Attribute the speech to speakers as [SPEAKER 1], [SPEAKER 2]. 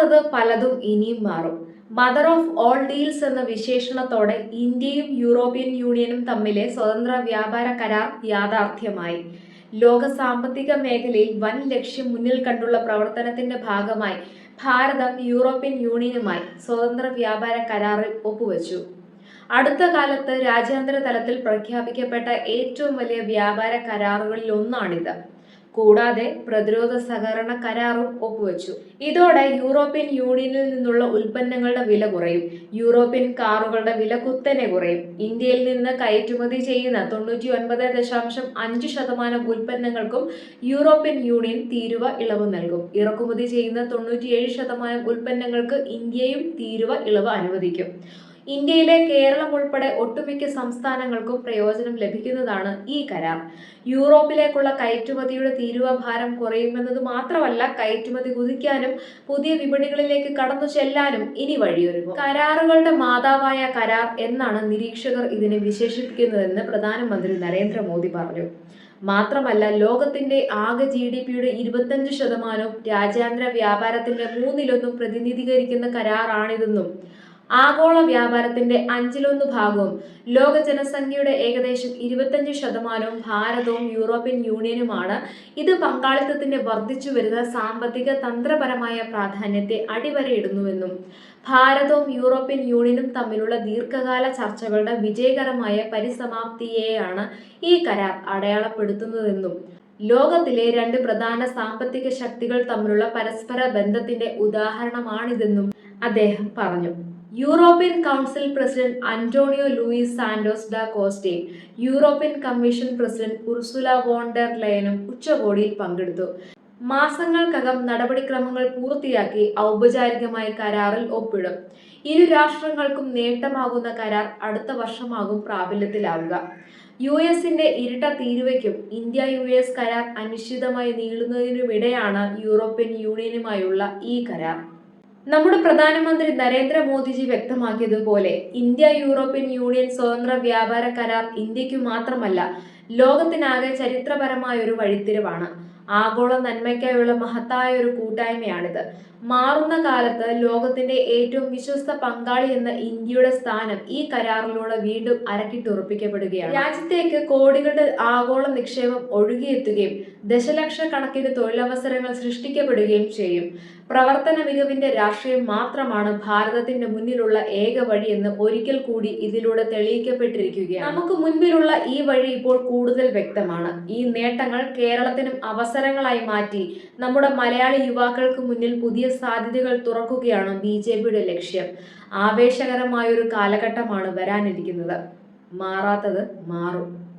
[SPEAKER 1] മാറാത്തത് പലതും ഇനിയും മാറും. മദർ ഓഫ് ഓൾ ഡീൽസ് എന്ന വിശേഷണത്തോടെ ഇന്ത്യയും യൂറോപ്യൻ യൂണിയനും തമ്മിലെ സ്വതന്ത്ര വ്യാപാര കരാർ യാഥാർത്ഥ്യമായി. ലോക സാമ്പത്തിക മേഖലയിൽ വൻ ലക്ഷ്യം മുന്നിൽ കണ്ടുള്ള പ്രവർത്തനത്തിന്റെ ഭാഗമായി ഭാരതം യൂറോപ്യൻ യൂണിയനുമായി സ്വതന്ത്ര വ്യാപാര കരാറിൽ ഒപ്പുവച്ചു. അടുത്ത കാലത്ത് രാജ്യാന്തര തലത്തിൽ പ്രഖ്യാപിക്കപ്പെട്ട ഏറ്റവും വലിയ വ്യാപാര കരാറുകളിൽ ഒന്നാണിത്. കൂടാതെ പ്രതിരോധ സഹകരണ കരാറും ഒപ്പുവെച്ചു. ഇതോടെ യൂറോപ്യൻ യൂണിയനിൽ നിന്നുള്ള ഉൽപ്പന്നങ്ങളുടെ വില കുറയും. യൂറോപ്യൻ കാറുകളുടെ വില കുത്തനെ കുറയും. ഇന്ത്യയിൽ നിന്ന് കയറ്റുമതി ചെയ്യുന്ന തൊണ്ണൂറ്റി ഒൻപത് ദശാംശം അഞ്ച് ശതമാനം ഉൽപ്പന്നങ്ങൾക്കും യൂറോപ്യൻ യൂണിയൻ തീരുവ ഇളവ് നൽകും. ഇറക്കുമതി ചെയ്യുന്ന തൊണ്ണൂറ്റിയേഴ് ശതമാനം ഉൽപ്പന്നങ്ങൾക്ക് ഇന്ത്യയും തീരുവ ഇളവ് അനുവദിക്കും. ഇന്ത്യയിലെ കേരളം ഉൾപ്പെടെ ഒട്ടുമിക്ക സംസ്ഥാനങ്ങൾക്കും പ്രയോജനം ലഭിക്കുന്നതാണ് ഈ കരാർ. യൂറോപ്പിലേക്കുള്ള കയറ്റുമതിയുടെ തീരുവ ഭാരം കുറയുമെന്നത് മാത്രമല്ല കയറ്റുമതി കുതിക്കാനും പുതിയ വിപണികളിലേക്ക് കടന്നു ചെല്ലാനും ഇനി വഴിയൊരുങ്ങും. കരാറുകളുടെ മാതാവായ കരാർ എന്നാണ് നിരീക്ഷകർ ഇതിനെ വിശേഷിപ്പിക്കുന്നതെന്ന് പ്രധാനമന്ത്രി നരേന്ദ്രമോദി പറഞ്ഞു. മാത്രമല്ല ലോകത്തിന്റെ ആകെ ജി ഡി പിയുടെ ഇരുപത്തഞ്ച് ശതമാനവും രാജ്യാന്തര വ്യാപാരത്തിന്റെ മൂന്നിലൊന്നും പ്രതിനിധീകരിക്കുന്ന കരാറാണിതെന്നും ആഗോള വ്യാപാരത്തിന്റെ അഞ്ചിലൊന്ന് ഭാഗവും ലോക ജനസംഖ്യയുടെ ഏകദേശം ഇരുപത്തഞ്ച് ശതമാനവും ഭാരതവും യൂറോപ്യൻ യൂണിയനുമാണ്. ഇത് പങ്കാളിത്തത്തിന്റെ വർദ്ധിച്ചു വരുന്ന സാമ്പത്തിക തന്ത്രപരമായ പ്രാധാന്യത്തെ അടിവരയിടുന്നുവെന്നും ഭാരതവും യൂറോപ്യൻ യൂണിയനും തമ്മിലുള്ള ദീർഘകാല ചർച്ചകളുടെ വിജയകരമായ പരിസമാപ്തിയെയാണ് ഈ കരാർ അടയാളപ്പെടുത്തുന്നതെന്നും ലോകത്തിലെ രണ്ട് പ്രധാന സാമ്പത്തിക ശക്തികൾ തമ്മിലുള്ള പരസ്പര ബന്ധത്തിന്റെ ഉദാഹരണമാണിതെന്നും അദ്ദേഹം പറഞ്ഞു. European Council president Antonio Luis Santos da കോസ്റ്റയും European Commission president Ursula von der ലയനും ഉച്ചകോടിയിൽ പങ്കെടുത്തു. മാസങ്ങൾക്കകം നടപടിക്രമങ്ങൾ പൂർത്തിയാക്കി ഔപചാരികമായി കരാറിൽ ഒപ്പിടും. ഇരു രാഷ്ട്രങ്ങൾക്കും നേട്ടമാകുന്ന കരാർ അടുത്ത വർഷമാകും പ്രാബല്യത്തിലാവുക. യു എസിന്റെ ഇരട്ട തീരുവയ്ക്കും ഇന്ത്യ യു എസ് കരാർ അനിശ്ചിതമായി നീളുന്നതിനുമിടെയാണ് യൂറോപ്യൻ യൂണിയനുമായുള്ള ഈ കരാർ. നമ്മുടെ പ്രധാനമന്ത്രി നരേന്ദ്രമോദിജി വ്യക്തമാക്കിയതുപോലെ ഇന്ത്യ യൂറോപ്യൻ യൂണിയൻ സ്വതന്ത്ര വ്യാപാര കരാർ ഇന്ത്യക്കു മാത്രമല്ല ലോകത്തിനാകെ ചരിത്രപരമായ ഒരു വഴിത്തിരിവാണ്. ആഗോള നന്മയ്ക്കായുള്ള മഹത്തായ ഒരു കൂട്ടായ്മയാണിത്. മാറുന്ന കാലത്ത് ലോകത്തിന്റെ ഏറ്റവും വിശ്വസ്ത പങ്കാളി എന്ന ഇന്ത്യയുടെ സ്ഥാനം ഈ കരാറിലൂടെ വീണ്ടും അരക്കിട്ടുറപ്പിക്കപ്പെടുകയാണ്. രാജ്യത്തേക്ക് കോടികളുടെ ആഗോള നിക്ഷേപം ഒഴുകിയെത്തുകയും ദശലക്ഷക്കണക്കിന് തൊഴിലവസരങ്ങൾ സൃഷ്ടിക്കപ്പെടുകയും ചെയ്യും. പ്രവർത്തന മികവിന്റെ രാഷ്ട്രീയം മാത്രമാണ് ഭാരതത്തിന്റെ മുന്നിലുള്ള ഏക വഴിയെന്ന് ഒരിക്കൽ കൂടി ഇതിലൂടെ തെളിയിക്കപ്പെട്ടിരിക്കുകയാണ്. നമുക്ക് മുൻപിലുള്ള ഈ വഴി ഇപ്പോൾ കൂടുതൽ വ്യക്തമാണ്. ഈ നേട്ടങ്ങൾ കേരളത്തിനും അവസരങ്ങളായി മാറ്റി നമ്മുടെ മലയാളി യുവാക്കൾക്ക് മുന്നിൽ പുതിയ സാധ്യതകൾ തുറക്കുകയാണ് ബി ജെ പിയുടെ ലക്ഷ്യം. ആവേശകരമായൊരു കാലഘട്ടമാണ് വരാനിരിക്കുന്നത്. മാറാത്തത് മാറും.